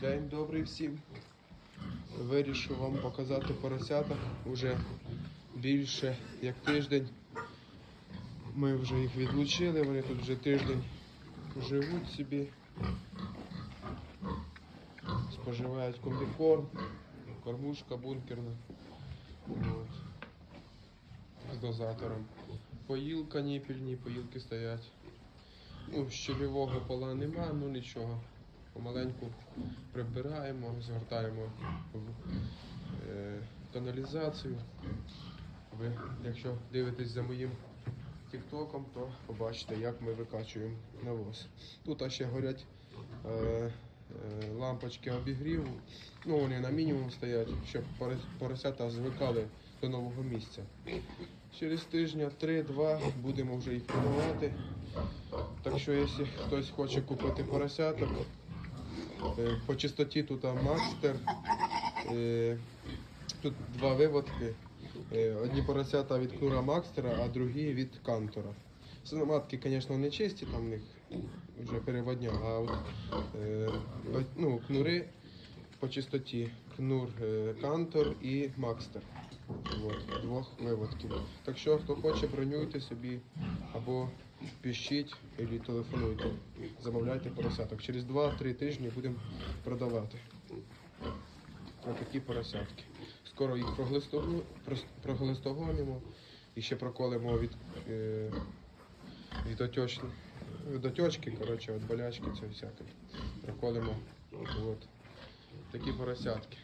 День добрий всім. Вирішив вам показати поросяток. Уже більше як тиждень. Ми вже їх відлучили, вони тут вже тиждень живуть собі. Споживають комбікорм, кормушка бункерна. От. З дозатором. Поїлка ніпільні, поїлки стоять. Ну, щелевого пола нема, ну нічого. Помаленьку прибираємо, згортаємо в е, каналізацію. Ви, якщо дивитесь за моїм тіктоком, то побачите, як ми викачуємо навоз. Тут ще горять е, е, лампочки обігріву. Ну, вони на мінімум стоять, щоб поросята звикали до нового місця. Через тижня 3-2 будемо вже їх продавати. Так що, якщо хтось хоче купити поросяток, по чистоті тут Макстер. е, Тут два виводки. Е, Одні поросята від кнура Макстера, а другі від Кантора. Синоматки, звісно, не чисті, там в них вже переводня, а от, е, ну, кнури по чистоті. Кнур е, Кантор і Макстер. От, двох виводків. Так що, хто хоче, бронюйте собі або пишіть або телефонуйте. Замовляйте поросяток. Через 2-3 тижні будемо продавати. Такі поросятки. Скоро їх проглистогонимо і ще проколимо від, е, від, отечки, від отечки, коротше, від болячки це всяке. Проколимо. От. Такі поросятки.